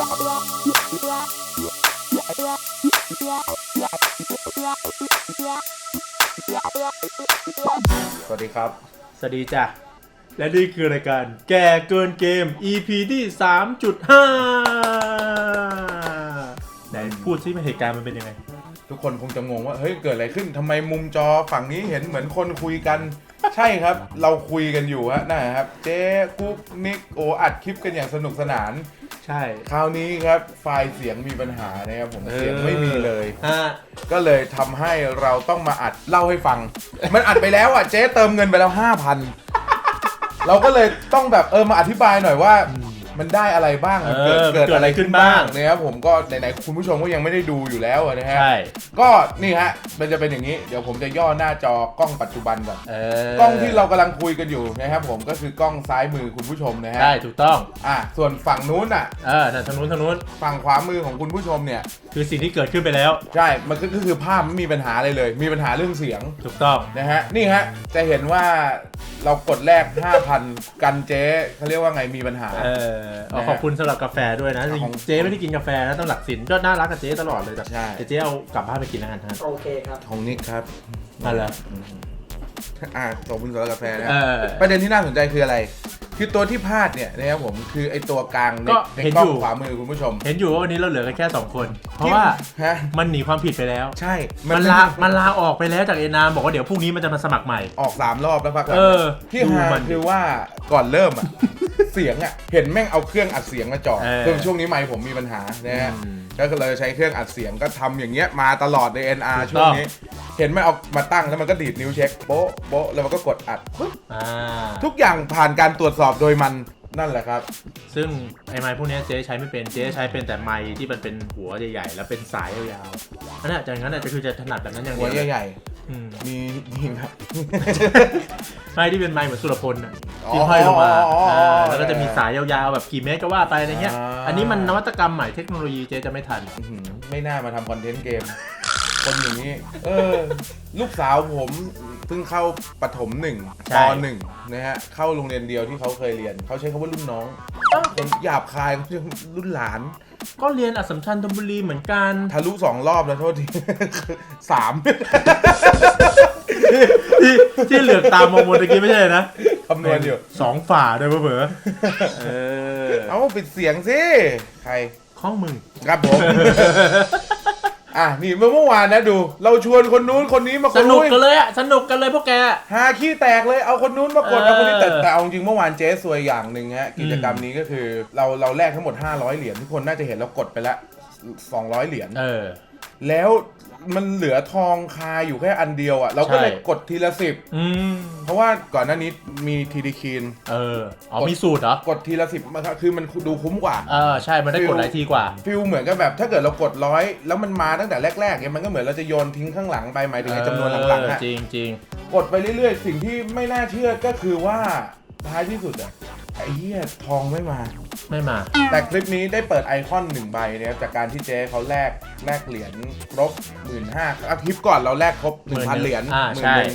สวัสดีครับ สวัสดีจ้ะ และนี่คือรายการแก่เกินเกม EP ที่ 3.5ไหนพูดซิเหตุการณ์มันเป็นยังไง ทุกคนคงจะงงว่า เฮ้ย เกิดอะไรขึ้นทำไมมุมจอฝั่งนี้เห็นเหมือนคนคุยกัน ใช่ครับ เราคุยกันอยู่ฮะนะครับ เจ๊กุ๊กนิกโออัดคลิปกันอย่างสนุกสนาน ใช่ คราวนี้ครับไฟล์เสียงมีปัญหานะครับผมเสียงไม่มีเลย ฮะ ก็เลยทำให้เราต้องมาอัดเล่าให้ฟัง มันอัดไปแล้วอะเจ๊เติมเงินไปแล้วห้าพันเราก็เลยต้องแบบเออมาอธิบายหน่อยว่า มันได้อะไรบ้างมันเกิดเออเกิดเกิดอะอะไรไรขึ้ขึ้นนบ้าบ้างงนะครับผมก็ไหนๆคุณผู้ชมก็ยังไม่ได้ดูอยู่แล้วอะนะฮะใช่ก็นี่ฮะมันจะเป็นอย่างนี้ เดี๋ยวผมจะย่อหน้าจอกล้องปัจจุบันก่อนเออกล้องที่เรากำลังคุยกันอยู่นะครับผมก็คือกล้องซ้ายมือคุณผู้ชมนะฮะใช่ถูกต้องอะส่วนฝั่งนู้นอะ เออนั่นทางนู้นทางนู้นฝั่งขวามือของคุณผู้ชมเนี่ยคือสิ่งที่เกิดขึ้นไปแล้ว ใช่มันก็ก็คือภาพไม่มีปัญหาอะไรเลย มีปัญหาเรื่องเสียง ถูกต้อง นะฮะนี่ฮะจะเห็นว่าเรากดแรก 5,000 กันเจ๊เขาเรียกว่าไงมีปัญหา เออเอาขอบคุณสำหรับกาแฟด้วยนะจริงของๆเจ๊ไม่ได้กินกาแฟนะต้องหลักสินก็น่ารักกับเจ๊ตลอดเลยแต่ใช่ แต่เจ๊เอากลับบ้านไปกินแล้วกันฮะโอเคครับ ของนิกครับ นั่นแหละอ่าขอบคุณสำหรับกาแฟนะเออประเด็นที่น่าสนใจคืออะไร คือตัวที่พลาดเนี่ยนะครับผมคือไอตัวกลางในก็ในเห็นกล้อองยู่ขวามือคุณผู้ชม เห็นอยู่ว่าวันนี้เราเหลือกันแค่ 2 คน เพราะว่าฮะ มันหนีความผิดไปแล้ว ใช่มันลามันลาออกไปแล้วจากเอนามบอกว่าเดี๋ยวพรุ่งนี้มันจะมาสมัครใหม่ ออกสามรอบแล้วพักหลังเออที่ดูฮามันคือว่าก่อนเริ่มอะเสียงอะเห็นแม่งเอาเครื่องอัดเสียงมาจ่อเออคือช่วงนี้ไมค์ผมมีปัญหานะฮะอืมก็เลยใช้เครื่องอัดเสียงก็ทำอย่างเงี้ยมาตลอดใน NR ถูกต้องช่วงนี้ เห็นไหมเอามาตั้งแล้วมันก็ดีดนิ้วเช็คโป๊ะโป๊ะแล้วมันก็กดอัดปึ๊บอ่าทุกอย่างผ่านการตรวจสอบโดยมันนั่นแหละครับ ซึ่งไอ้ไม้พวกเนี้ยเจ๊ใช้ไม่เป็นเจ๊ใช้เป็นแต่ไม้ที่มันเป็นหัวใหญ่ๆแล้วเป็นสายยาวๆอันนั้นจากนั้นอาจจะคือจะถนัดแบบนั้นอย่างหัเดีวยวใหญ่อืมๆมีนี่ครับ ไม้ที่เป็นไม้เหมือนสุรพลน่ะอ๋อที่ห้อยลงมาอ๋ออ๋อเออแล้วก็จะมีสายยาวๆแบบกี่เมตรก็ว่าไปอะไรเงี้ย อ่า อันนี้มันนวัตกรรมใหม่เทคโนโลยีเจ๊จะไม่ทัน อื้อหือไม่น่ามาทำคอนเทนต์เกม คนอย่างนี้ เออ ลูกสาวผมเพิ่งเข้าปฐมหนึ่งใช่ ปหนึ่งนะฮะ เข้าโรงเรียนเดียวที่เขาเคยเรียน เขาใช้คำว่ารุ่นน้องคนหยาบคายเขาเรียกรุ่นหลาน ก็เรียนอัสสัมชัญธนบุรีเหมือนกันทะลุสองรอบแล้วโทษที สาม ที่ที่เหลือกตามมองบนตะกี้ไม่ใช่นะคำนวณอยู่ สองฝาด้วยเผลอๆเออเอาปิดเสียงสิ ใครข้องมึง ครับผม อะนี่เมื่อเมื่อวานนะดู เราชวนคนนู้นคนนี้มากสดนุกอุ๊ยกันเลยอะสนุกกันเลยพวกแก หาขี้แตกเลยเอาคนนู้นมากดเออเอาคนนี้แต่แต่เอาจริงเมื่อวานเจ๊สวยอย่างหนึ่งฮะกิจกรรมนี้ก็คือ เราเราแลกทั้งหมด 500 เหรียญทุกคนน่าจะเห็นเรากดไปละ200 เหรียญเออ แล้ว มันเหลือทองคาอยู่แค่อันเดียวอะ เราก็เลยใช่กดทีละสิบอืมเพราะว่าก่อนหน้านี้มีทีดีคีนเอออ๋อมีสูตรเหรอกดทีละสิบคือมันดูคุ้มกว่า เออใช่มันได้กดหลายทีกว่าฟิลเหมือนกับแบบ ถ้าเกิดเรากดร้อยแล้วมันมาตั้งแต่แรกๆเนี่ยมันก็เหมือนเราจะโยนทิ้งข้างหลังไปหมายถึงไอ้จำนวนหลังๆอะจริงจริงกดไปเรื่อยๆ สิ่งที่ไม่น่าเชื่อก็คือว่าท้ายที่สุดอะไอ้เหี้ยทองไม่มาๆ ไม่มา แต่คลิปนี้ได้เปิดไอคอนหนึ่งใบนะครับจากการที่เจ๊เขาแลกแลกเหรียญครบหมื่นห้าคลิปก่อนเราแลกครบหนึ่งพัน10,000เหรียญอ่าหมื่ใช่นหนึ่ง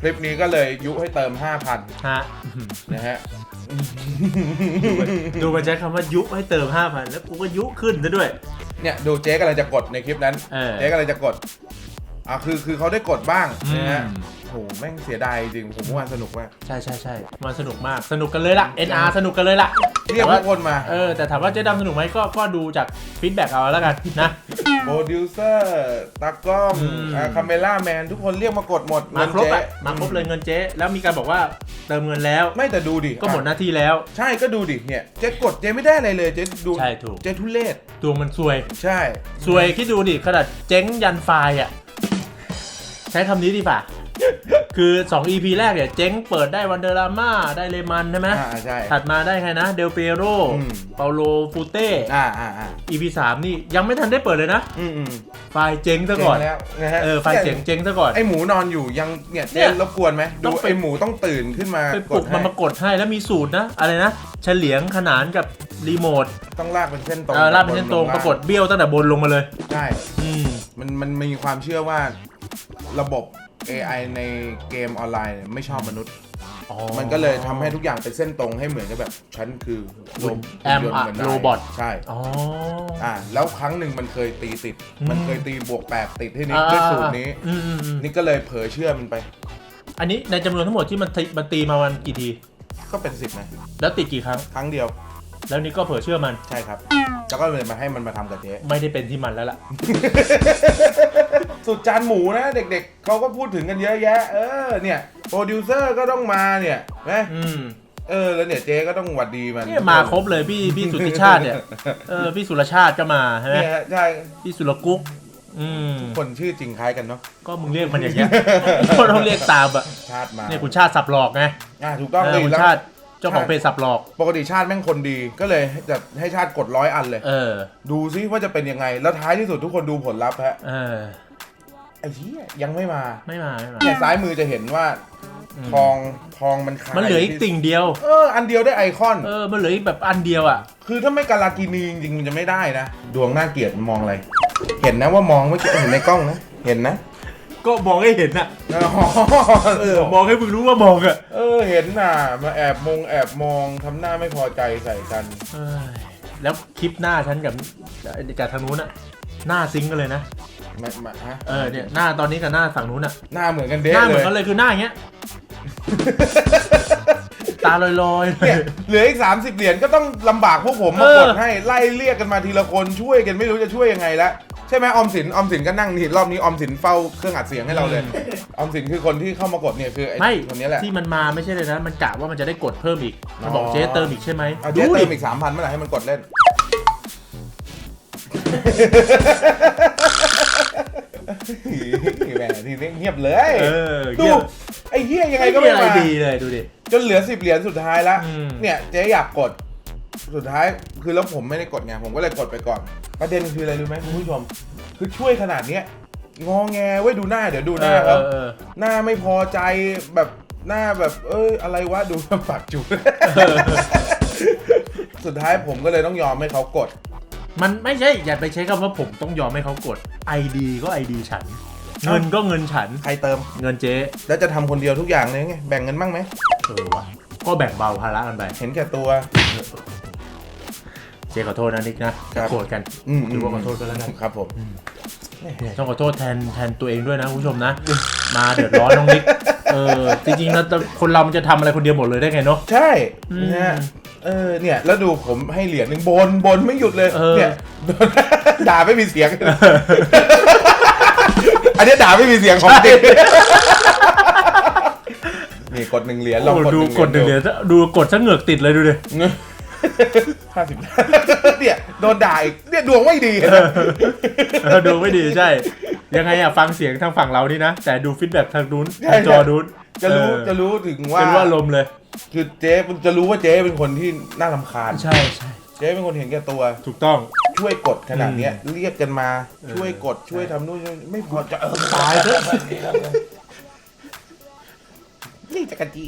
คลิปนี้ก็เลยยุให้เติม5,000ฮะ นะฮะ ดูมันดูมันใช้คำว่ายุให้เติม5,000แล้วกูก็ยุขึ้นซะด้วย เนี่ยดูเจ๊กำลังจะกดในคลิปนั้น เออ เจ๊กำลังจะกด อะคือคือเขาได้กดบ้างนะฮะอืม โหแม่งเสียดายจริงผมเมื่อวานสนุกมาก ใช่ใช่ใช่มันสนุกมากสนุกกันเลยล่ะ NR สนุกกันเลยล่ะเรียกแต่ทุว่ากคนมา เออแต่ถามว่าเจ๊ดำสนุกไหมก็ก็ดูจากฟีดแบ็กเอาแล้วกันนะ โปรดิวเซอร์ ตากล้องอืมคาเมล่าแมน ทุกคนเรียกมากดหมดมาครบเงินอะเจ๊มาครบเลยเงินเจ๊แล้วมีการบอกว่าเติมเงินแล้ว ไม่แต่ดูดิก็หมดหน้าที่แล้ว ใช่ก็ดูดิเนี่ย เจ๊กดเจ๊ไม่ได้อะไรเลยเจ๊ดูใช่ถูก เจ๊ทุเรศดวงมันซวย ใช่ ซวยคิดดูดิขนาดเจ๊งยันไฟล์อะ ใช้คำนี้ดีป่ะ คือ 2 EP แรกเนี่ย เจ๊งเปิดได้วันเดอราม่าได้เลมันใช่ไหมอ่าใช่ ถัดมาได้ใครนะ เดลเปโรอืม เปาโลฟูเต้ อ่าอ่าอ่า EP 3 นี่ยังไม่ทันได้เปิดเลยนะ อืมอืมไฟล์เจ๊งซะก่อน เจ๋งแล้วนะฮะเออ ไฟล์เจ๋งเจ๊งซะก่อน ไอหมูนอนอยู่ยังเนี่ยเนี่เจ๊ยรบกวนไหมต้ดูองไป ไอหมูต้องตื่นขึ้นมาไปกปลุดกให้มันมากดให้แล้วมีสูตรนะ อะไรนะ เฉลียงขนานกับรีโมทต้องลากเป็นเส้นตรงเออลากเป็นเส้นตรงบปรากฏเบี้ยวตั้งแต่บนลงมาเลย ใช่ อืม มันมันมีความเชื่อว่า ระบบ AI ในเกมออนไลน์เนี่ยไม่ชอบมนุษย์ อ๋อมันก็เลยทำให้ทุกอย่างเป็นเส้นตรงให้เหมือนกับแบบฉันคือโรบแอมยนต์อะเหมืนนายโรบอท ใช่ อ๋อ อ่าแล้วครั้งหนึ่งมันเคยตีติด อืม มันเคยตีบวกแปดติดที่นี่ด้วยสูตรนี้ อืมอืมอืมนี่ก็เลยเผลอเชื่อมันไป อันนี้ในจำนวนทั้งหมดที่มันตีมันตีมาวันกี่ที ก็เป็นสิบนะแล้วติดกี่ครั้ง ครั้งเดียว แล้วนี่ก็เผลอเชื่อมัน ใช่ครับ แล้วก็เลยมาให้มันมาทำกับเจ๊ไม่ได้เป็นที่มันแล้วล่ะ สุดจานหมูนะ เด็กๆเขาก็พูดถึงกันเยอะแยะ เออเนี่ยโปรดิวเซอร์ก็ต้องมาเนี่ยนะอืมเออแล้วเนี่ยเจ๊ก็ต้องหวัดดีมันเนี่ยมาครบเลยพี่พี่สุทธิชาติเนี่ยเออพี่สุรชาติก็มาใช่ไหมเนี่ยฮะใช่พี่สุรกุ๊กอืมคนชื่อจริงคล้ายกันเนาะก็มึงเรียกมันอย่างเงี้ยก็ต้องเรียกตามอะชาติมาเนี่ยคุณชาติสับหลอกไง อ่าถูกต้องเอเลอยคุณแล้วชาติ เจ้าของเพจสับหลอก ปกติชาติแม่งคนดีก็เลยจะให้ชาติกดร้อยอันเลย เออ ดูซิว่าจะเป็นยังไง แล้วท้ายที่สุดทุกคนดูผลลัพธ์ฮะเออ ไอ้เหี้ยยังไม่มาไม่มาไม่มาเนี่ยซ้ายมือจะเห็นว่าอืมทองทองมันคายมันเหลืออีกติ่งเดียว เอออันเดียวได้ไอคอน เออ มันเหลืออีกแบบอันเดียวอะ คือถ้าไม่กาลากินีจริงๆมันจะไม่ได้นะ ดวงน่าเกลียดมองอะไร เห็นนะว่ามองไม่อกี้เห็นในกล้องนะ เห็นนะ ก็มองให้เห็นอะอ๋อเออมองให้มึงรู้ว่ามองอะเออเห็นน่ะมาแอบมงแอบมองทำหน้าไม่พอใจใส่กันเอ้ยแล้วคลิปหน้าฉันกับกับทางนู้นอะหน้าซิงค์กันเลยนะมามาฮะเออเนี่ยหน้าตอนนี้กับหน้าฝั่งนู้นอะหน้าเหมือนกันหเด้น้าเหมืเลอยนกันเลยคือหน้าอย่างเงี้ยตาลอยๆเนี่ยเหลืออีก 30 เหรียญก็ต้องลำบากพวกผมมาเออกดให้ไล่เรียกกันมาทีละคนช่วยกันไม่รู้จะช่วยยังไงละ ใช่ไหมออมสินออมสินก็นั่งนี่รอบนี้ออมสินเฝ้าเครื่องอัดเสียงให้เราเลยออมสินคือคนที่เข้ามากดเนี่ยคือไอ้ไม่คนนี้แหละ ที่มันมาไม่ใช่เลยนะ มันกะว่ามันจะได้กดเพิ่มอีก มันบอกอ๋อเจ๊เติมอีกใช่ไหมเอาดูเจ๊เติดิมอีกสามพันเมื่อไหร่ให้มันกดเล่น แหมทีนี้เงียบเลยเออดูเยี่ยมไอ้เหี้ยยังไงไม่ก็มีไม่อะไรมาดีเลยดูดิ จนเหลือสิบเหรียญสุดท้ายละอืม เนี่ยเจ๊อยากกด สุดท้ายคือแล้วผมไม่ได้กดไงผมก็เลยกดไปก่อน ประเด็นคืออะไรรู้ไหมคุณผู้ชม คือช่วยขนาดเนี้ยงอแงไว้ยดูหน้าเดี๋ยวดูหน้าครับ เออ หน้าไม่พอใจแบบหน้าแบบ เอ้ยอะไรวะดูปากจุดเออสุดท้ายผมก็เลยต้องยอมให้เขากด มันไม่ใช่ อย่าไปใช้คำว่าผมต้องยอมให้เขากด ID ก็ ID ฉัน เงินก็เงินฉัน ใครเติม เงินเจ๊แล้วจะทำคนเดียวทุกอย่างเลยไงแบ่งเงินบ้างไหม เออว่ะก็แบ่งเบาภาระกันไป เห็นแก่ตัวเจ๊ขอโทษนะนิกนะครับโกรธกันอืมถือว่าขอโทษก็แล้วกันครับผมเนี่ยต้องขอโทษแทนแทนตัวเองด้วยนะคุณผู้ชมนะ มาเดือดร้อนน้องนิกเออจริงๆแล้วคนเรามันจะทำอะไรคนเดียวหมดเลยได้ไงเนาะใช่อืมเนี่ยเออเนี่ยแล้วดูผมให้เหรียญหนึ่งบนบนไม่หยุดเลยเออเนี่ยด่าไม่มีเสียง อันนี้ด่าไม่มีเสียงของจริงนี่กดหนึ่งเหรียญลองโอ้กดดูหนึ่งกดหนึ่งเหรียญดูกดซะเหงือกติดเลยดูดิ ห้าสิบเนี่ยโดนด่าอีกเนี่ยดวงไม่ดีเห็นไหมเออดูไม่ดีใช่ ยังไงอะฟังเสียงทางฝั่งเรานี่นะ แต่ดูฟีดแบ็กทางนู้นใช่ทางจอนู้นจะรู้เออจะรู้ถึงว่าเป็นว่าลมณ์เลย คือเจ๊จะรู้ว่าเจ๊เป็นคนที่น่ารำคาญใช่ใช่เจ๊เป็นคนเห็นแก่ตัว ถูกต้อง ช่วยกดขนาดเนี้ย เรียกกันมาเออช่วยกดช่วยทำนู่นช่วยไม่พอจะเออตายเถอะนี่จักรจี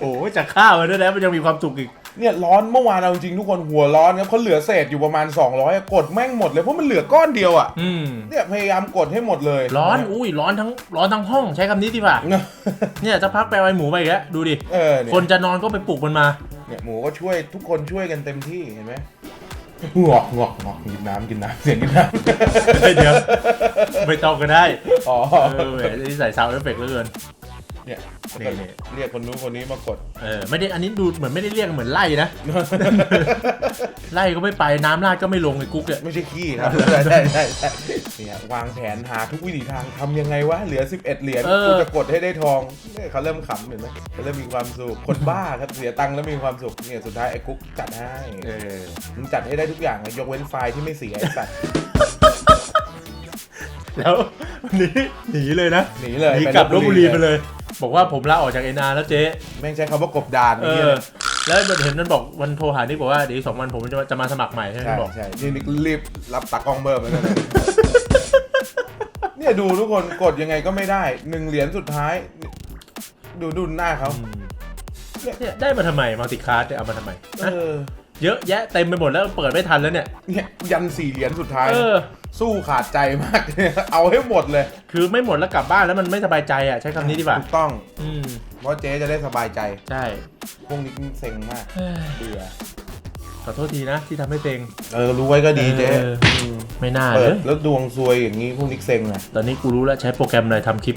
โอ้ยจากข้าวมันด้วยนะมันยังมีความสุขอีก เนี่ยร้อนเมื่อวานเอาจริงทุกคนหัวร้อนครับเขาเหลือเศษอยู่ประมาณ 200อะกดแม่งหมดเลยเพราะมันเหลือก้อนเดียวอะอืมเนี่ยพยายามกดให้หมดเลยร้อนอุ้ยร้อนทั้งร้อนทั้งห้องใช้คำนี้ดีกว่าเนี่ยจะพักไปเอาไอหมูไปอีกแล้วดูดิเออเนี่ยคนจะนอนก็ไปปลุกมันมาเนี่ยหมูก็ช่วยทุกคนช่วยกันเต็มที่เห็นไหมงอกงอกงอกกินน้ำกินน้ำเสียงกินน้เฮ้ยเดี๋ยวไม่ต้องก็ได้ำอ๋อเออแหมนี่ใส่ซาวด์เอฟเฟกต์เหลือเกิน เนี่ยนี่นี่ เรียกคนนู้นคนนี้มากด เออไม่ได้อันนี้ดูเหมือนไม่ได้เรียกเหมือนไล่นะ ไล่ก็ไม่ไปน้ำราดก็ไม่ลงไอ้กุ๊กเนี่ยไม่ใช่ขี้ครับใช่ใช่ใช่ใช่เนี่ยวางแผนหาทุกวิถีทางทำยังไงวะเหลือ 11 เหรียญเออกูจะกดให้ได้ทองเนี่ยเขาเริ่มขำเห็นไหมเขาเริ่มมีความสุขคนบ้าครับเสียตังค์แล้วมีความสุขเนี่ยสุดท้ายไอ้กุ๊กจัดให้เออมึงจัดให้ได้ทุกอย่างเลยยกเว้นไฟล์ที่ไม่เสียไอ้สัตว์แล้ววันนี้หนีเลยนะหนีเลยหนีไปกลับลบบุรีไปเลย บอกว่าผมลาออกจากเอ็นอาร์แล้วเจ๊แม่งใช้คำว่ากบดานเอนี่อแล้วเห็นมันบอกวันโทรหานี่บอกว่าเดี๋ยวอีกสองวันผมจะมาจะมาสมัครใหม่ใช่ไหมใช่บอกใช่นี่นี่รีบรับตากล้องเบอร์มาเลยนะเนี่ยดูทุกคนกดยังไงก็ไม่ได้หนึ่งเหรียญสุดท้าย ดูดูหน้าเขาอืมเนี่ยได้มาทำไมมัลติคาร์ดเอามาทำไมเอนะอ เยอะแยะเต็มไปหมดแล้วเปิดไม่ทันแล้วเนี่ย เนี่ยยันสี่เหรียญสุดท้าย เออ สู้ขาดใจมากเนี่ยเอาให้หมดเลย คือไม่หมดแล้วกลับบ้านแล้วมันไม่สบายใจอะใช้คำนี้ดีกว่า ถูกต้อง อืม เพราะเจ๊จะได้สบายใจ ใช่ พวกนี้เซ็งมากเฮ้ยเบื่อ ขอโทษทีนะที่ทำให้เซ็งเออ รู้ไว้ก็ดีเจ๊ออไม่น่าเปิเลดย แล้วดวงซวยอย่างนี้พวกนี้เซ็งไงตอนนี้กูรู้แล้วใช้โปรแกรมอะไรทำคลิป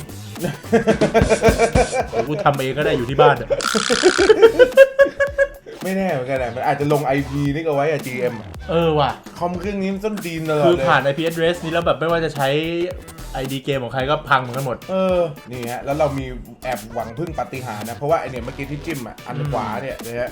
เดี๋ยวกูทำเองก็ได้อยู่ที่บ้านอะ ไม่แน่เหมือนกันนะมันอาจจะลง IP นี่ก็ไว้อะ GM อะเออว่ะ คอมเครื่องนี้มันต้นดีนตลอดคือเลยผ่าน IP address นี้แล้วแบบไม่ว่าจะใช้ ID เกมของใครก็พังเหมือนกันหมด เออ นี่ฮะ แล้วเรามีแอบหวังพึ่งปาฏิหาริย์นะ เพราะว่าไอเนี่ยเมื่อกี้ที่จิ้มอะ อันอืมขวาเนี่ยนะฮะ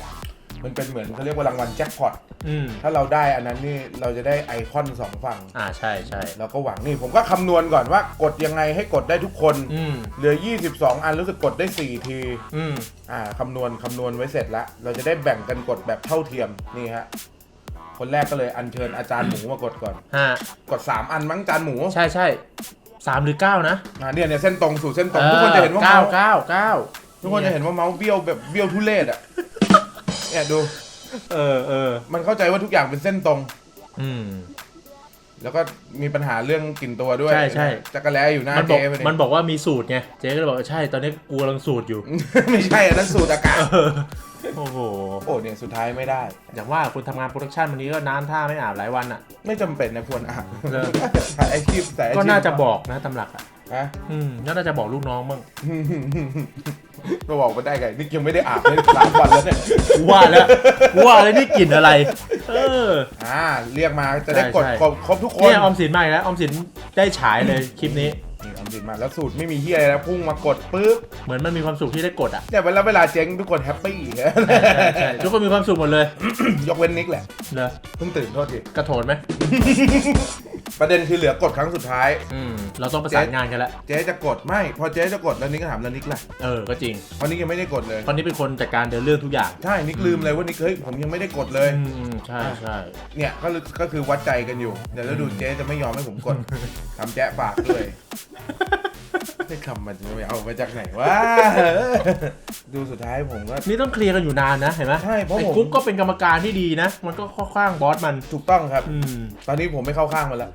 มันเป็นเหมือนเขาเรียกว่ารางวัลแจ็คพอตอืมถ้าเราได้อันนั้นนี่เราจะได้ไอคอนสองฝั่ง อ่าใช่ใช่เราก็หวังนี่ผมก็คำนวณก่อนว่ากดยังไงให้กดได้ทุกคน อืมเหลือ 22 อันรู้สึกกดได้ 4 ที อืมอ่าคำนวณคำนวณไว้เสร็จแล้ว เราจะได้แบ่งกันกดแบบเท่าเทียมนี่ฮะ คนแรกก็เลยอัญเชิญอาจารย์หมูมากดก่อนฮะกด 3 อันมั้งอาจารย์หมูใช่ใช่สามหรือเก้านะอ่าเนี่ยเนี่ยเส้นตรงสู่เส้นตรงทุกคนจะเห็นว่าเก้าเมาส์เก้าเก้าทุกคนจะเห็นว่าเมาส์เบี้ยวแบบเบี้ยวทุเรศอะ เนี่ยดู เออเออมันเข้าใจว่าทุกอย่างเป็นเส้นตรง อืม แล้วก็มีปัญหาเรื่องกลิ่นตัวด้วยใช่ใช่ จักรแล้อยู่หน้ามันบอกเจ๊ไปเลยมันบอกว่ามีสูตรไงเจ๊ก็เลยบอกว่าใช่ตอนนี้กูกำลังสูตรอยู่ ไม่ใช่อันนั้นสูตรอากาศเออโอ้โห โอ้เนี่ยสุดท้ายไม่ได้ อย่างว่าคุณทำงานโปรดักชันวันนี้ก็น้ำท่าไม่อาบหลายวันอะ ไม่จำเป็นนะควรอาบเออ สายอาชีพสายอาชีพก็น่าจะบอกนะตำหลักอะ ฮะอืมน่าจะบอกลูกน้องบ้างก็บอกมาได้ไงนี่ยังไม่ได้อาบเลยสามวันแล้วเนี่ยกูว่าแล้วกูว่าแล้วนี่กลิ่นอะไร เออ อ่า เรียกมาจะได้ใช่กดใช่ครบครบทุกคนเนี่ยออมสินมาอีกแล้วออมสินได้ฉายเลยคลิปนี้ นี่ออมสินมาแล้วสูตรไม่มีเฮียอะไรนะพุ่งมากดปุ๊บเหมือนมันมีความสุขที่ได้กดอะเนี่ยเวลาเวลาเจ๊งทุกคนแฮปปี้ใช่ใช่ใช่ทุกคนมีความสุขหมดเลยยกเว้นนิกแหละเนอะเพิ่งตื่นโทษทีกระโถนไหมประเด็นคือเหลือกดครั้งสุดท้าย อืมเราต้องประสานงานกันแล้วเจ๊จะกดไม่ พอเจ๊จะกดแล้วนิกก็ถามแล้วนิกล่ะเออก็จริงเพราะนิกยังไม่ได้กดเลยตอนนี้เป็นคนจัดการเดินเรื่องทุกอย่างใช่นิกลืมเลยว่านิกเฮ้ยผมยังไม่ได้กดเลยอืมอืมใช่ใช่เนี่ยก็คือก็คือวัดใจกันอยู่เดี๋ยวแล้วดูเจ๊จะไม่ยอมให้ผมกดทำแจ๊ะปากด้วยไม่คำมันจะไม่เอามาจากไหนวะ ดูสุดท้ายผมก็ นี่ต้องเคลียร์กันอยู่นานนะ เห็นไหมใช่เพราะไอ้ผมกุ๊กก็เป็นกรรมการที่ดีนะ มันก็ข้างบอสมัน ถูกต้องครับ อืม ตอนนี้ผมไม่เข้าข้างมันแล้ว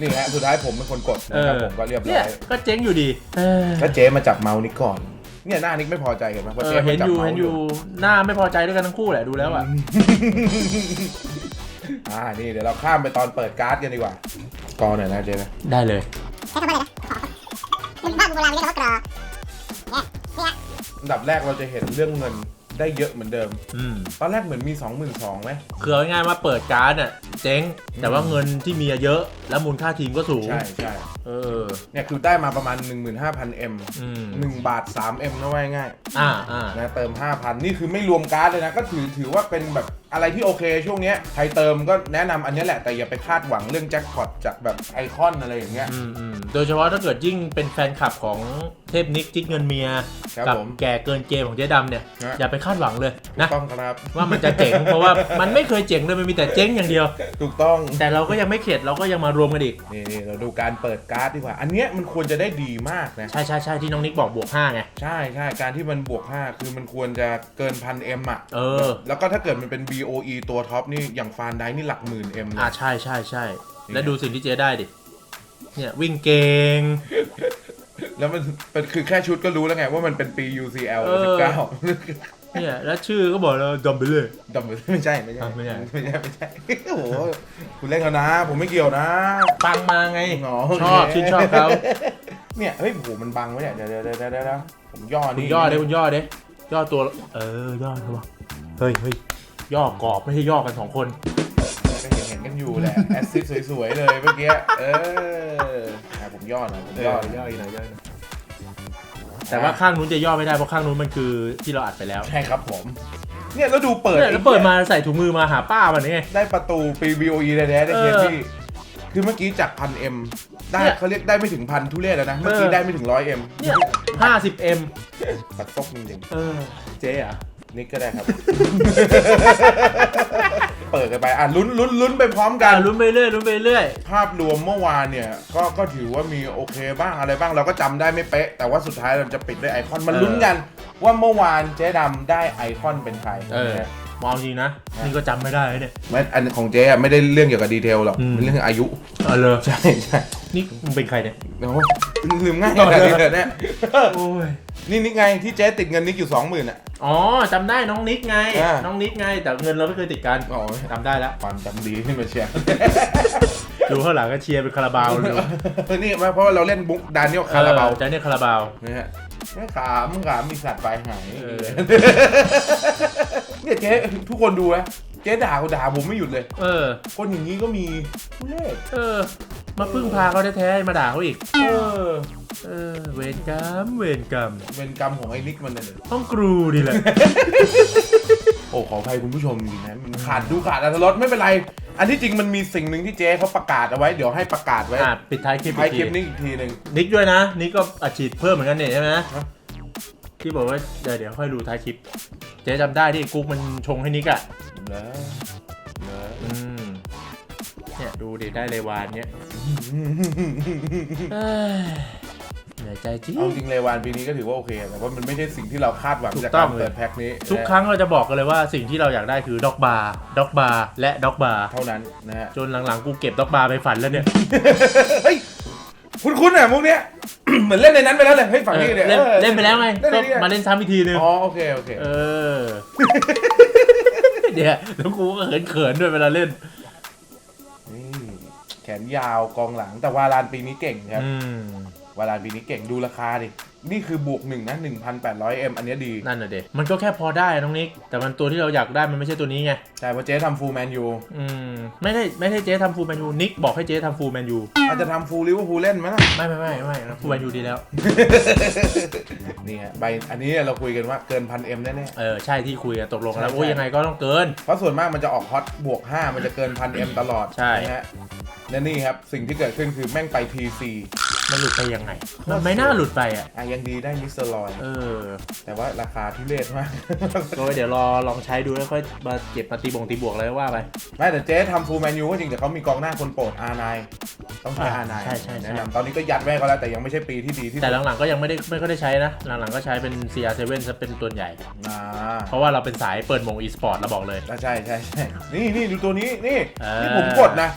นี่ฮะสุดท้ายผมเป็นคนกดเอนะครับอผมก็เรียบร้เนี่อยยก็เจ๊งอยู่ดี เออถ้าเจ๊มาจับเมาส์นิกก่อน เนี่ยหน้านิกไม่พอใจเห็นไหมเพราะเอเจ๊อเห็มานจัอบยู่เมาเห็นส์ออยู่ยู่หน้าไม่พอใจด้วยกันทั้งคู่แหละดูแล้วอะ อ่านี่เดี๋ยวเราข้ามไปตอนเปิดการ์ดกันดีกว่า กอหน่อยนะเจ๊นะได้เลย ใช้คำว่าอะไรนะคุณ บ้านโบราณเรียกว่ากรอเนี่ยเนี่ยอันดับแรกเราจะเห็นเรื่องเงินได้เยอะเหมือนเดิม อืม ตอนแรกเหมือนมี 22,000ไหม คือเอาง่ายๆว่าเปิดการ์ดน่ะเจ๊ง แต่ว่าเงินที่มีอะเยอะ แล้วมูลค่าทีมก็สูง ใช่ใช่เออ เนี่ยคือได้มาประมาณ 15,000 M อืม 1 บาท 3 M นะว่าง่ายอ่าอ่าๆนะเติม 5,000 นี่คือไม่รวมการ์ดเลยนะ ก็ถือถือว่าเป็นแบบอะไรที่โอเคช่วงเนี้ยใครเติมก็แนะนำอันเนี้ยแหละแต่อย่าไปคาดหวังเรื่องแจ็คพอตจากแบบไอคอนอะไรอย่างเงี้ย อืมอืมโดยเฉพาะถ้าเกิดยิ่งเป็นแฟนคลับของเทพนิกจิกเงินเมีย ครับกัผมแก่เกินเกมของเจ๊ดำเนี่ย ฮะ อย่าไปคาดหวังเลยนะต้องครับว่ามันจะเจ๋ง เพราะว่ามันไม่เคยเจ๋งเลยมันมีแต่เจ๊งอย่างเดียว ถูกต้องแต่เราก็ยังไม่เข็ดเราก็ยังมารวมกันอีก นี่นี่เราดูการเปิดการ์ดดีกว่า อันเนี้ยมันควรจะได้ดีมากนะ ใช่ใช่ใช่ที่น้องนิกบอกบวก5ไง ใช่ใช่การที่มันบวก 5 คือมันควรจะเกินพัน M อะ เออ แล้วก็ถ้าเกิดมันเป็น BOE ตัวท็อปนี่อย่างฟานไดนี่หลักหมื่น M เลอ่ายใช่ใช่ใช่นี่แล้วดูสิ่งที่เจ๊ได้ดิ เนี่ยวิ่งเก่ง แล้วมันเป็นคือแค่ชุดก็รู้แล้วไงว่ามันเป็นปี UCL เออ19เนี่ยแล้วชื่อก็บอกแล้วดัมเบลเลยดำไม่ใช่ไม่ใช่ อะไม่ใช่ไม่ใช่ไม่ใช่โอ้โหคุณเล่นเขานะ ผมไม่เกี่ยวนะฟังมาไงอ๋อชอบชื่นชอบเขาเนี่ยเฮ้ยโอ้โหมันบังไว้เนี่ยเดี๋ยวเดี๋ยวเดี๋ยวเดี๋ยวเดี๋ยวผมย่อคุณนี่ย่อเด้คุณย่อเด้ย่อตัว เออย่อใช่ปะเฮ้ยเฮ้ย ย่อกรอบไม่ใช่ย่อกันสองคนก็เห็นเห็นกันอยู่แหละแอสซิสสวยๆเลยเมื่อกี้เอออะผมย่อหน่อยผมย่อย่ออีกหน่อยย่ออีกหน่อยแต่ว่าข้างนู้นจะย่อไม่ได้เพราะข้างนู้นมันคือที่เราอัดไปแล้วใช่ครับผม เนี่ยแล้วดูเปิดเนี่ยแล้วเปิดมาใส่ถุงมือมาหาป้ามันไงได้ประตูปี BOE แท้ๆได้เทียนเออพี่ คือเมื่อกี้จากพันเอ็มได้เนี่ยเขาเรียกได้ไม่ถึงพันทุเรศแล้วนะ เมื่อกี้เออ ได้ไม่ถึงร้อยเอ็มเนี่ยห้าสิบเอ็มปัดตกจริงเออเจ๊อะๆ นิกก็ได้ครับ เปิดกันไปอะลุ้นลุ้นลุ้นไปพร้อมกักานรลุ้นไปเรื่อยลุ้นไปเรื่อย ภาพรวมเมื่อวานเนี่ยก็ก็ถือว่ามีโอเคบ้างอะไรบ้างเราก็จำได้ไม่เป๊ะ แต่ว่าสุดท้ายเราจะปิดด้วยไอคอนมันเออลุ้นกัน ว่าเมื่อวานเจ๊ดำได้ไอคอนเป็นใครเออ มองจริงนะ นี่ก็จำไม่ได้เลยเนี่ย ไม่อันของเจ๊อะไม่ได้เรื่องเกี่ยวกับดีเทลหรอกอืม เป็นเรื่องอายุ เออเลยใช่ใช่นี่มึงเป็นใครเนี่ย โอ้โหลืมง่ายขนาดนี้เลยเนี่ยโอ้ย นี่นิกไงที่เจ๊ติดเงินนิกอยู่สองหมื่นอะ อ๋อจำได้น้องนิกไง อ่าน้องนิกไง แต่เงินเราไม่เคยติดกันอ๋อ จำได้แล้ว ความจำดีขึ้นมาเชียร์ ดูข้างหลังก็เชียร์เป็นคาราบาวเลยนี่มาเพราะว่าเราเล่นบุ๊กดานิเอลคาราบาลใจเนี่ยคาราบาว นะฮะ ไม่ขามขามมีสัตว์ไปหายเออ เนี่ยเจ๊ทุกคนดูนะเจ๊ด่าเขาด่าผมไม่หยุดเลย เออ คนอย่างนี้ก็มีทุเล่เออ มาพึ่งพาเขาแท้ๆมาด่าเขาอีก เออเออ เวรกรรม เวรกรรม เป็นกรรมของไอ้นิกมันน่ะเลยต้องกรูดีแหละ โอ้ขออภัยคุณผู้ชมจริงๆนะมันขาดดูขาดอัตรสไม่เป็นไร อันที่จริงมันมีสิ่งหนึ่งที่เจ๊เขาประกาศเอาไว้เดี๋ยวให้ประกาศไว้อะปิดท้ายคลิปท้ายอีกคลิทีปนี้อีกทีหนึ่ง นิกด้วยนะ นิกก็อัดฉีดเพิ่มเหมือนกันเนี่ยใช่ไหมฮะ ที่บอกว่าเดี๋ยวเดี๋ยวค่อยดูท้ายคลิป เจ๊จำได้ที่กุ๊กมันชงให้นิกอะแล้วแล้วอืม เนี่ยดูดิได้เลยวานเนี้ยเอ้ยเห นื่อยใจจริง เอาจริงเลวานปีนี้ก็ถือว่าโอเคแต่ว่ามันไม่ใช่สิ่งที่เราคาดหวังถูกจากต้กาองรเลยเปิดแพ็คนี้ทุกครั้งเราจะบอกกันเลยว่าสิ่งที่เราอยากได้คือด็อกบาร์ด็อกบาร์และด็อกบาร์เท่านั้นนะฮะ จนหลังๆกูเก็บด็อกบาร์ไปฝันแล้วเนี่ย เฮ้ยคุ้นๆอะมุกเนี้ย เหมือนเล่นในนั้นไปแล้วเลยเฮ้ยฝั่งนี้เนี่ยเล่นออเล่นไปแล้วไงเล่นก็ในนี้มาเล่นซ้ำอีกทีนึงอ๋อโอเคโอเคเออเดี๋ยวแล้วกูก็เขินๆด้วยเวลาเล่น นี่แขนยาวกองหลังแต่วาลานปีนี้เก่งครับ อืม วาลานปีนี้เก่งดูราคาดิ นี่คือบวกหนึ่งนะ 1,800 m อันเนี้ยดี นั่นน่ะเด็มันก็แค่พอได้น้องนิก แต่มันตัวที่เราอยากได้มันไม่ใช่ตัวนี้ไง ใช่เพราะเจ๊ทำฟูลแมนยูอืม ไม่ได้ไม่ได้เจ๊ทำฟูลแมนยู นิกบอกให้เจ๊ทำฟูลแมนยู อาจจะทำฟูลลิเวอร์พูลเล่นไหมล่ะ ไม่ไม่ไม่ไม่ฟูลแมนยูดีแล้ว นี่ฮะใบอันนี้เราคุยกันว่าเกินพันเอ็มแน่ เออใช่ที่คุยกันตกลงกันแล้ว ใช่โอ้ยใช่ยังไงก็ต้องเกิน ๆเพราะส่วนมากมันจะออกฮอตบวก 5 มันจะเกินพันเอ็มตลอดใช่ นะฮะและนี่ครับ สิ่งที่เกิดขึ้นคือแม่งไป TC มันหลุดไปยังไง มันไม่น่าหลุดไปอะ อะยังดีได้มิสเตอร์ลอยเออ แต่ว่าราคาทุเรศมาก ก็เดี๋ยวรอลองใช้ดูแล้วค่อยมาเก็บมาตีบงตีบวกอะไรว่าไป ไม่แต่เจ๊ทำฟูลแมนยูก็จริงแต่เขามีกองหน้าคนโปรด R9 ต้องใช้อ่า R9 ใช่ใช่ใช่ แนะนำตอนนี้ก็ยัดไว้ให้เขาแล้วแต่ยังไม่ใช่ปีที่ดีที่สุแต่ดหลังๆก็ยังไม่ได้ไม่ก็ได้ใช้นะ หลังๆก็ใช้เป็น CR7 ซะเป็นตัวใหญ่ อ่า เพราะว่าเราเป็นสายเปิดโมง e-sport เราบอกเลยใช่ใช่ใช่นี่นี่ดูตัวนี้นี่เออ นี่ผมกดนะ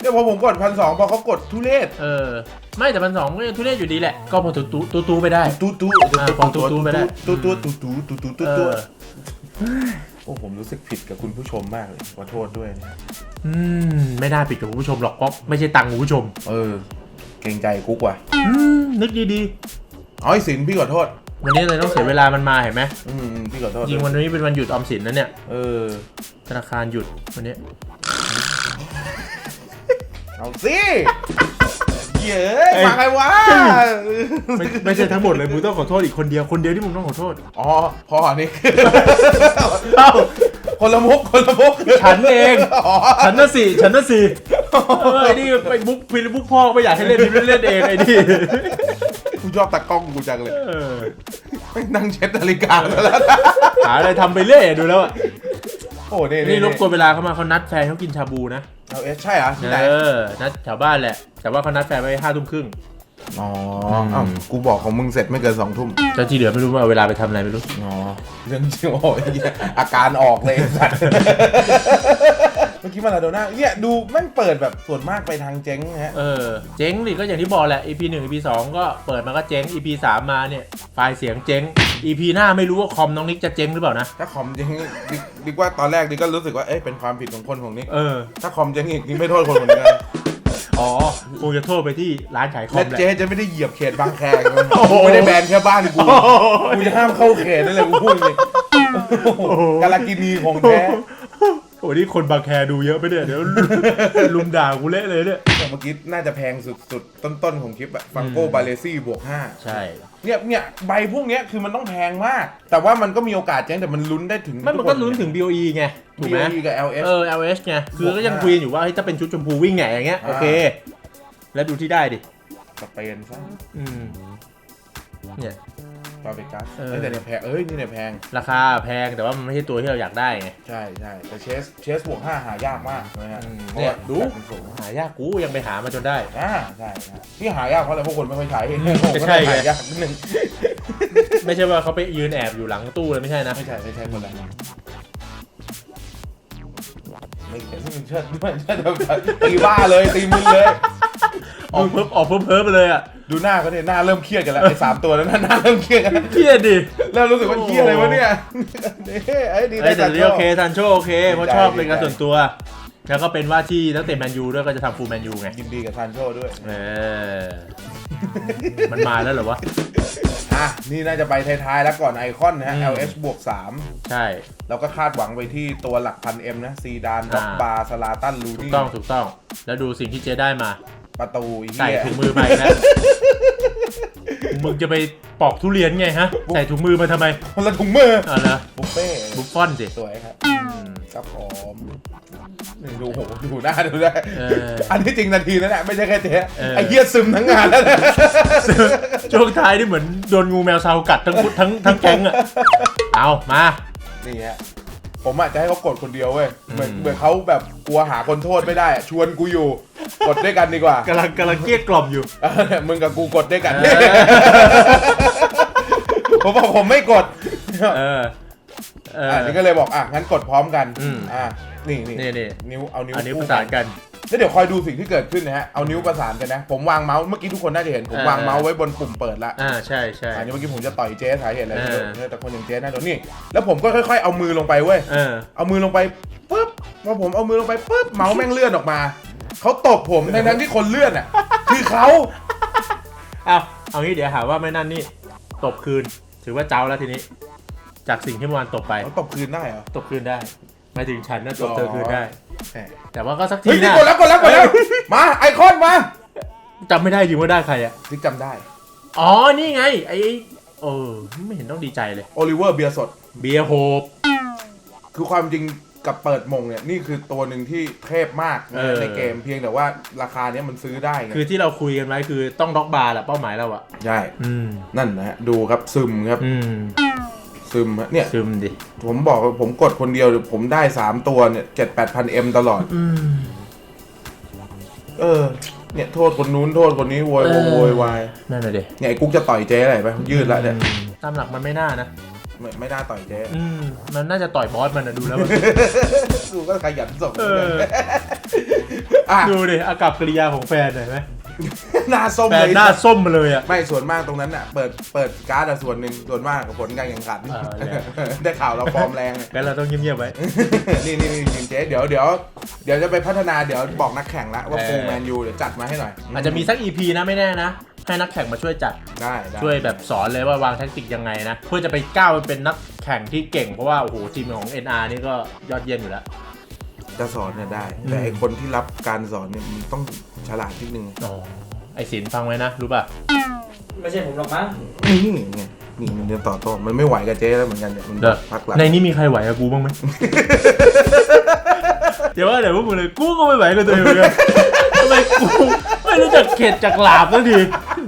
เนี่ยพอผมกดพันสองพอเขากดทุเรศเออ ไม่แต่พันสองก็ยังทุเรศอยู่ดีแหละ ก็พอตูตูตูตูไปได้ ตู้ตู้อ่าพอตู้ตู้ไม่ได้ ตู้ตู้ตู้ตู้ตู้ตู้ตู้เอตู้อโอ้ผมรู้สึกผิดกับคุณผู้ชมมากเลยขอโทษด้วยนะอืมไม่น่าปิดกับคุณผู้ชมหรอกเพราะไม่ใช่ตังค์คุณผู้ชมเออ เกรงใจกุ๊กว่ะอืมนึกดีอ๋อไอ้สินพี่ขอโทษ ๆวันนี้เลยต้องเสียเวลามันมาเห็นไหมอืมอืมพี่ขอโทษจริงวันนี้เป็นวันหยุดออมสินนะเนี่ยเออ ธนาคารหยุดวันนี้เอาสิ เย้ยมาไงวะ ไม่ไม่ใช่ทั้งหมดเลยมึงต้องขอโทษอีกคนเดียวคนเดียวที่มึงต้องขอโทษอ๋อพ่อนี่ เอ้าคนละมุกคนละมุกฉันเองอ๋อฉันน่ะสิฉันน่ะสิเออไอ้นี่ไปบุ๊กพิลบุ๊กพ่อไม่อยากให้เล่นนี่เล่นเองไอ้นี่กูชอบตากล้องกูจังเลยเออไม่นั่งเช็ดนาฬิกาแล้วนะหาอะไรทำไปเรื่อยดูแล้วอะโอ้นี่นี่รบกวนเวลาเขามาเขานัดแฟนเขากินชาบูนะ เอาเอสใช่เหรอที่ไหนเออ นัดแถวบ้านแหละ แต่ว่าเขานัดแฟนไว้ห้าทุ่มครึ่ง อ๋อเอ้ากูบอกของมึงเสร็จไม่เกินสองทุ่มเจ้าที่เหลือไม่รู้ว่าเวลาไปทำอะไรไม่รู้ อ๋อเรื่องจริงโอ้ยเหี้ยอาการออกเลยไอ้สัตว์เมื่อกี้มาลาโดน่าเนี่ยดูแม่งเปิดแบบส่วนมากไปทางเจ๊งฮะเออ เจ๊งดิก็อย่างที่บอกแหละ EP 1 EP 2 ก็เปิดมาก็เจ๊ง EP 3 มาเนี่ยไฟล์เสียงเจ๊ง EP หน้าไม่รู้ว่าคอมน้องนิกจะเจ๊งหรือเปล่านะ ถ้าคอมเจ๊งดิดีกว่าตอนแรกดิก็รู้สึกว่าเอ๊ะเป็นความผิดของคนของนิกเออ ถ้าคอมเจ๊งอีกนี่ไม่โทษคนคนนี้นะอ๋อคงจะโทษไปที่ร้านขายคอและมแหละ เจ๊จะไม่ได้เหยียบเขตบางแคนะโอ้โหไม่ได้แบนแค่บ้านกูกูจะห้ามเข้าเขตนั่นเลยกูพูดเลยกาลากินีของแท้โอ้นี่คนบางแคดูเยอะไปเนี่ยเดี๋ยวลุมด่ากูเละเลยเนี่ย แต่เมื่อกี้น่าจะแพงสุดๆ ต้นๆ ของคลิปอะฟังโก้อืมบาเลซี่บวกห้าใช่ เนี่ยเนี่ยใบพวกเนี้ยคือมันต้องแพงมาก แต่ว่ามันก็มีโอกาสเจ๊งแต่มันลุ้นได้ถึงไม่มันก็ลุ้นถึง BOE ไง ถูกไหม BOE กับ LS เออ LS ไง คือก็ยังคุยกันอยู่ว่าเฮ้ยถ้าเป็นชุดชมพูวิ่งไงอย่างเงี้ยโอเค แล้วดูที่ได้ดิสเปนซะอืมเนี่ย ปาเบกัสเออเอ้ยแต่เนี่ยแพง เอ้ย นี่เนี่ยแพง ราคาแพงแต่ว่ามันไม่ใช่ตัวที่เราอยากได้ไงใช่ใช่แต่เชส เชสบวกห้าหายากมากนะฮะอืมพราะเนี่ยว่าดูแบบมันสูงหายากกูยังไปหามาจนได้ อ่าใช่ใช่ที่หายากเพราะอะไรเพราะคนไม่ค่อยใช้ไม่ใช่ไง หายากนิดนึงไม่ใช่ว่าเขาไปยืนแอบอยู่หลังตู้เลยไม่ใช่นะไม่ใช่ไม่ใช่คนละไม่เห็นมึงเชิดด้วยเชิดแบบตีบ้าเลยตีมึนเลย ออกเพิ่มออกเพิ่มเพิ่มไปเลยอะ ดูหน้าเขาเนี่ยหน้าเริ่มเครียดกันแล้วไอ้สามตัวนั้นหน้าเริ่มเครียดกันแล้วเครียดดิเริ่มรู้สึกว่าเครียดเลยวะเนี่ยเฮ้ยไอ้ดีไอ้ได้แต่จัดนี่โอเคทันโชโอเคเพราะดีใจชอบเป็นการดีใจส่วนตัว แล้วก็เป็นว่าที่นักเตะแมนยูด้วยก็จะทำฟูลแมนยูไงยินดีกับซานโชด้วยเออมันมาแล้วเหรอวะ อะนี่น่าจะไปท้ายๆแล้วก่อนไอคอนนะฮะ อืม LH บวกใช่ 3เราก็คาดหวังไปที่ตัวหลักพันเอ็มนะซีดานด็อกอ่าบาร์สลาตันลูถูกนี่ต้องถูกต้อง แล้วดูสิ่งที่เจได้มา ประตูอีใส่เหี้ยถุงมือมาอีกแล้วมึงจะไปปอกทุเรียนไงฮะ ใส่ถุงมือมาทำไมคนละถุงมืออ๋อเหรอบุฟเฟ่บุฟฟอนสิสวยครับอืมครับผมนี่ดูโหดูหน้าดูได้เอออันที่จริงนาทีนั้นแหละไม่ใช่แค่เจ๊เออไอ้เหี้ยซึมทั้งงานแล้วนะช่วงท้ายนี่เหมือนโดนงูแมวเซากัดทั้งทั้งทั้งแก๊งอะเอามานี่ฮะ ผมอาจจะให้เขากดคนเดียวเว้ยเหมือนอืมเหมือนเขาแบบกลัวหาคนโทษไม่ได้อะชวนกูอยู่กดด้วยกันดีกว่ากำลังกำลังเกลี้ยกล่อมอยู่ เออมึงกับกูกดด้วยกันเออผมบอกผมไม่กด เออ เอออะนี่ก็เลยบอกอะงั้นกดพร้อมกันอืมอะนี่นี่นี่นี่ นิ้วเอานิ้วอันนี้คู่ประสานกัน แล้วเดี๋ยวคอยดูสิ่งที่เกิดขึ้นนะฮะเอานิ้วประสานกันนะ ผมวางเมาส์เมื่อกี้ทุกคนน่าจะเห็นผมเออ วางเมาส์ไว้บนปุ่มเปิดละอ่าใช่ใช่ อันนี้เมื่อกี้ผมจะต่อยเจ๊สาเหตุอะไรไม่รู้เออ แต่คนอย่างเจ๊น่าโดนนี่แล้วผมก็ค่อย ๆ เอามือลงไปเว้ย เออ เอามือลงไปปุ๊บพอผมเอามือลงไปปุ๊บเมาส์แม่งเลื่อนออกมาเขาตบผมทั้งๆที่คนเลื่อนอะ คือเขาเอาเอางี้เดี๋ยวหาว่าไม่นั่นนี่ ตบคืน ถือว่าเจ้าแล้วทีนี้ จากสิ่งที่เมื่อวานตบไปเขาตบคืนได้เหรอตบคืนได้หมายถึงฉันนะตบเธอคืนได้ แหม แต่ว่าก็สักทีเฮ้ยนี่นะกดแล้วกดแล้วกดแล้ว มาไอคอนมาจำไม่ได้จริงว่าได้ใครอะที่จำได้ อ๋อ นี่ไง ไอ้ไอ้เออ ไม่เห็นต้องดีใจเลย โอลิเวอร์เบียร์สด เบียร์โฮป คือความจริงกับเปิดมงเนี่ย นี่คือตัวหนึ่งที่เทพมากนะเออ ในเกมเพียงแต่ว่าราคาเนี้ยมันซื้อได้ไงคือที่เราคุยกันไว้คือต้องด็อกบาร์แหละเป้าหมายเราอะ ใช่ อืม นั่นนะฮะ ดูครับซึมครับ อืม ซึมฮะเนี่ย ซึมดิ ผมบอกว่าผมกดคนเดียวผมได้3ตัวเนี่ยเจ็ดแปดพันเอ็มตลอด อืม เออ เนี่ยโทษคนนู้นโทษคนนี้โวยเออ โวยวายนั่นน่ะดิเนี่ยไอ้กุ๊กจะต่อยเจ๊อะไรไปยืดแล้วเนี่ยอืมตามหลักมันไม่น่านะ ไม่ไม่น่าต่อยเจ๊อืม มันน่าจะต่อยบอสมันนะดูแล้วมันดูก็ขยันส่งเออ อะดูดิอากับกริยาของแฟนหน่อยไหม หน้าส้มแฟเลนยหน้าส้มมาเลยอะ ไม่ส่วนมากตรงนั้นอะ เปิดเปิดการ์ดอะส่วนหนึ่งส่วนมากกับผลการแข่งขันเออเนี่ยได้ข่าวเราฟอร์มแรง งั้นเราต้องเงียบๆไว้ นี่นี่นี่ทีมเจ๊เดี๋ยวเดี๋ยวเดี๋ยวจะไปพัฒนาเดี๋ยวบอกนักแข่งละว่าเออ ฟูลแมนยูเดี๋ยวจัดมาให้หน่อยอาจจะมีสัก EP นะไม่แน่นะ ให้นักแข่งมาช่วยจัด ได้ได้ช่วยแบบสอนเลยว่าวางแท็กติกยังไงนะ เพื่อจะไปก้าวไปเป็นนักแข่งที่เก่งเพราะว่า โอ้โห ทีมของ NR นี่ก็ยอดเยี่ยมอยู่แล้ว จะสอนเนี่ยได้อืมแต่ไอคนที่รับการสอนเนี่ยมันต้องฉลาดนิดนึงอ๋อไอศิลป์ฟังไว้นะ รู้ป่ะ ไม่ใช่ผมหรอกมั้งนี่ไงนี่มันเรียนต่อโต้มันไม่ไหวกับเจ๊แล้วเหมือนกันเนี่ยมันเด้อ พักหลังในนี้มีใครไหวกับกูบ้างไหม เดี๋ยวว่าเดี๋ยวพวกมึงเลยกูก็ไม่ไหวกับตัวเองเหมือนกันทำ ไมกูไม่รู้จักเข็ดจากหลาบสักที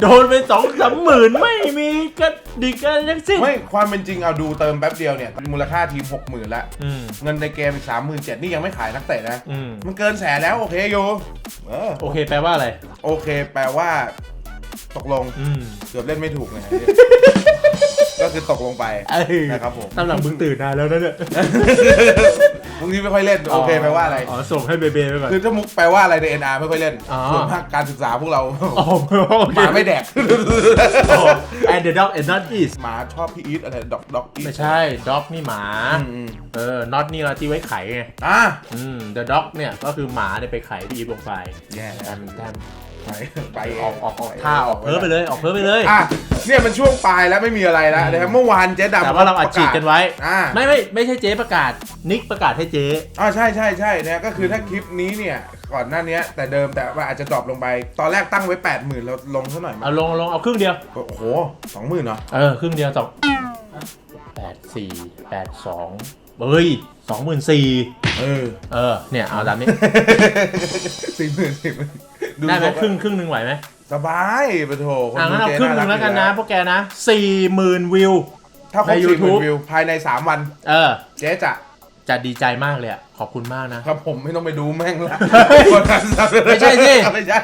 โดนไปสองสามหมื่นไม่มีกระดิกอะไรทั้งสิ้นไม่ความเป็นจริงเอาดูเติมแป๊บเดียวเนี่ยมูลค่าทีมหกหมื่นละอืม เงินในเกมอีกสามหมื่นเจ็ดนี่ยังไม่ขายนักเตะนะ อืม มันเกินแสนแล้วโอเคอยู่เออโอเคแปลว่าอะไร โอเค แปลว่า ตกลงอืม เกือบเล่นไม่ถูกเลยก็ คือตกลงไปเอ้ยนะครับผมตามหลังมึงตื่นนานแล้วนะเนี่ยพรุ่งนี้ไม่ค่อยเล่นโอเคแปลว่าอะไรอ๋อส่งให้เบเบไปก่อนคือถ้ามุกแปลว่าอะไรใน NR ไม่ค่อยเล่นอ๋อส่วนมากการศึกษาพวกเราอ๋อโอหเคมาไม่แดกอ๋อ and the dog and not is หมาชอบพี่อีทอะไรด็อกด็อกอีทไม่ใช่ dog นี่หมาอืมอืมเออ not นี่เราที่ไว้ไข่ไงอะอืม the dog เนี่ยก็คือหมาเนี่ยไปไข่ที่อีฟลงไปแย่แทแล้วมแทม ไปไปออกออกออกท่าออกเพ้อไปเลยออกเพ้อไปเลย อะเนี่ยมันช่วงปลายแล้วไม่มีอะไรแล้วนะครับเมื่อวานเจ๊ดำแต่ว่าเราอัดฉีดกันไว้ อ่าไม่ไม่ไม่ใช่เจ๊ประกาศ นิกประกาศให้เจ๊อ่าใช่ใช่ใช่นะก็คือถ้าคลิปนี้เนี่ยก่อนหน้านี้แต่เดิมแต่ว่าอาจจะดรอปลงไป ตอนแรกตั้งไว้ 8 0,000เราลงเท่าไหร่อยมั้ยเอาลงลงเอาครึ่งเดียว โอ้โหสองหมื่นเหรอเออครึ่งเดียวสองแปดสี่แปดสองเฮ้ยสองหมื่นสี่เออเออเนี่ยเอาตามนี้สี่หมื่นสี่หมื่น ได้ไหมครึ่งครึ่งหนึ่งไหวไหมสบายปะโถคนอะงั้นเอาดูครึ่งหนึ่งแล้วกันนะพวกแกนะสี่หมื่นวิว ถ้าครบในสี่หมื่น YouTube วิวภายใน 3 วัน เออ เจ๊จะจะดีใจมากเลยอะขอบคุณมากนะ ครับผมไม่ต้องไปดูแม่งละไม่ใช่สิ ไม่ใช่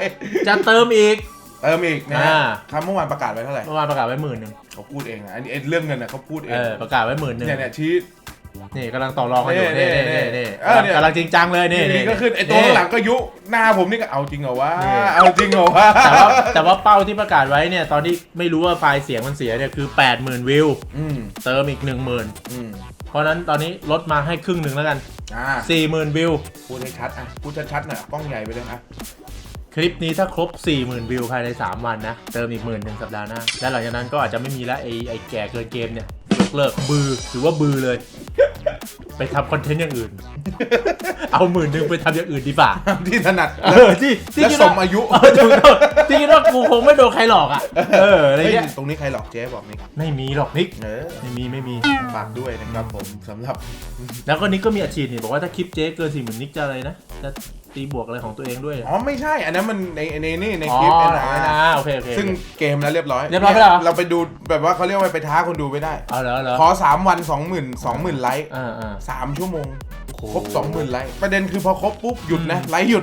จะเติมอีก เติมอีกนะฮะอ่าครับเมื่อวานประกาศไว้เท่าไหร่เมื่อวานประกาศไว้หมื่นหนึ่งเขาพูดเองนะอันนี้ไอ้เรื่องเงินนะเขาพูดเอเองอประกาศไว้หมื่นหนึ่งเนี่ยเนี่ยชี้ นี่กำลังต่อรองกันอยู่นี่นี่นี่นี่นี่เออเนี่ย กำลังจริงจังเลยนี่นี่ก็ขึ้นไอตัวข้างหลังก็ยุหน้าผมนี่ก็เอาจริงเหรอวะเอาจริงเหรอวะแต่ว่าแต่ว่าเป้าที่ประกาศไว้เนี่ยตอนที่ไม่รู้ว่าไฟล์เสียงมันเสียเนี่ยคือ 80,000 วิว อืมเติมอีก 10,000 อืมเพราะฉะนั้นตอนนี้ลดมาให้ครึ่งหนึ่งแล้วกัน อ่า40,000 วิว พูดให้ชัดอะพูดชัดๆหน่อยกล้องใหญ่ไปเลยอะคลิปนี้ถ้าครบ 40,000 วิวภายใน 3 วันนะ เติมอีกหมื่นหนึ่งสัปดาห์หน้า และหลังจากนั้นก็อาจจะไม่มีแล้วไอ้ไอ้แก่เกินเกมเนี่ยยกเลิกบือถือว่าบือเลย ไปทำคอนเทนต์อย่างอื่น เอาหมื่นหนึ่งไปทำอย่างอื่นดีป่ะที่ถนัดเออที่ที่และคิดสว่ามอายุเออถูกต้องที่คิดว่ากูคงไม่โดนใครหลอกอะ เอออะไรเฮ้ยเงี้ยตรงนี้ใครหลอกเจ๊บอกนี่ไม่มีหรอกนิก เออไม่มีไม่มี ฝากด้วยนะครับผมสำหรับ แล้วก็นิกก็มีอาชีพนี่บอกว่าถ้าคลิปเจ๊เกินสี่หมื่นนิกจะอะไรนะ จะ ตีบวกอะไรของตัวเองด้วยอ๋อไม่ใช่ อันนั้นมันในในนี่ในอ๋อคลิปเอ็นอ๋อนะนะโอเคโอเคซึ่งเกมแล้วเรียบร้อยเรียบร้อยไปแล้วเหรอ เราไปดูแบบว่าเขาเรียกว่าไปท้าคนดูไม่ได้ เอาเหรอเอาเหรอขอ 3 วัน 20,000 20,000 ไลค์อ่าอ่า3ชั่วโมง โอ้โห ครบ 20,000 ไลค์ ประเด็นคือพอครบปุ๊บ หยุดนะ ไลค์หยุด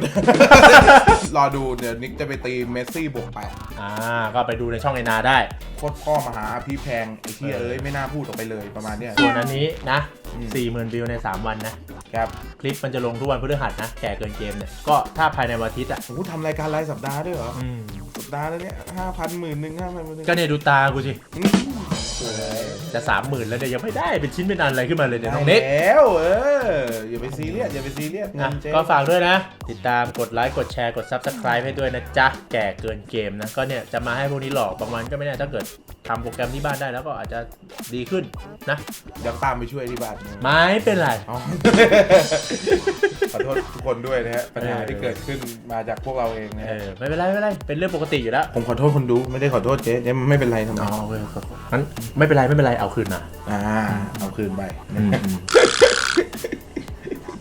รอดูเดี๋ยวนิกจะไปตีเมสซี่บวกแปดอ่าก็ไปดูในช่องไอนาได้ โคตรพ่อมหาพี่แพงไอ้ที่เอ้ยไม่น่าพูดออกไปเลยประมาณเนี้ย ส่วนอันนี้นะ อืมสี่หมื่นวิวใน 3 วันนะ ครับ คลิปมันจะลงทุกวันพฤหัสนะ แก่เกินเกมเนี่ย ก็ถ้าภายในวันอาทิตย์อะโอ้โหทำรายการรายสัปดาห์ด้วยเหรอ อืมสัปดาห์แล้วเนี่ยห้าพันหมื่นหนึ่งห้าพันหมื่นหนึ่งก็เนี่ยดูตากูสิ อืมสวย จะสามหมื่นแล้วเนี่ยยังไม่ได้เป็นชิ้นเป็นอันอะไรขึ้นมาเลยเนี่ยได้น้องนิกแล้วเอออย่าไปซีเรียสอย่าไปซีเรียสเงิอะนเจ๊ก็ฝากด้วยนะ ติดตามกดไลค์กดแชร์กด Subscribe ให้ด้วยนะจ๊ะ แก่เกินเกมนะ ก็เนี่ยจะมาให้พวกนี้หลอกบางวันก็ไม่แน่ถ้าเกิดทำโปรแกรมที่บ้านได้แล้วก็อาจจะดีขึ้นนะเดี๋ยวตามไปช่วยที่บ้านไม่เป็นไรอ๋อขอโทษทุกคนด้วยนะฮะปัญหาที่เกิดขึ้นมาจากพวกเราเองนะเอฮะอไม่เป็นไรไม่เป็นไรเป็นเรื่องปกติอยู่แล้วผมขอโทษคนดูไม่ได้ขอโทษเจ๊เจ๊ไม่เป็นไรทำไมอ๋อโอเคครับงั้นไม่เป็นไรไม่เป็นไรเอาคืนมาอ่าเอาคืนไป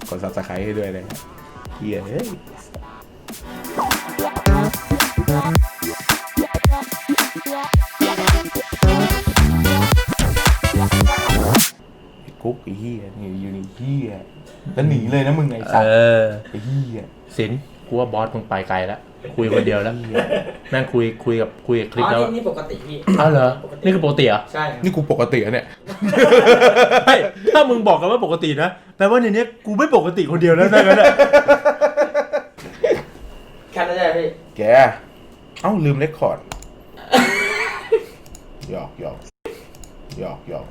กดซับสไครต์ให้ด้วยเลยฮะเฮียเฮ้ย ไอ้กุ๊กไอ้เฮียนี่อยู่ในเฮียแล้วหนีเลยนะมึงไอ้สัตเอว์อไอ้เฮียสินกูว่าบอสมึงไปไกลแล้ว คุยคนเดียวแล้วแม่งคุยคุยกับคุยกับคลิปอ๋อแล้วนี่นี่ปกติพี่ อ้าวเหรอนี่คือปกติเหรอใช่ครับนี่กูปกติอะเนี่ย เฮ้ยถ้ามึงบอกกันว่าปกตินะแปลว่าในเนี้ยกูไม่ปกติคนเดียวแล้วนะงั้นอะแค่นั้นใช่ไหมพี่แก เอ้าลืมเรคคอร์ดหยอกหยอกหยอกหยอก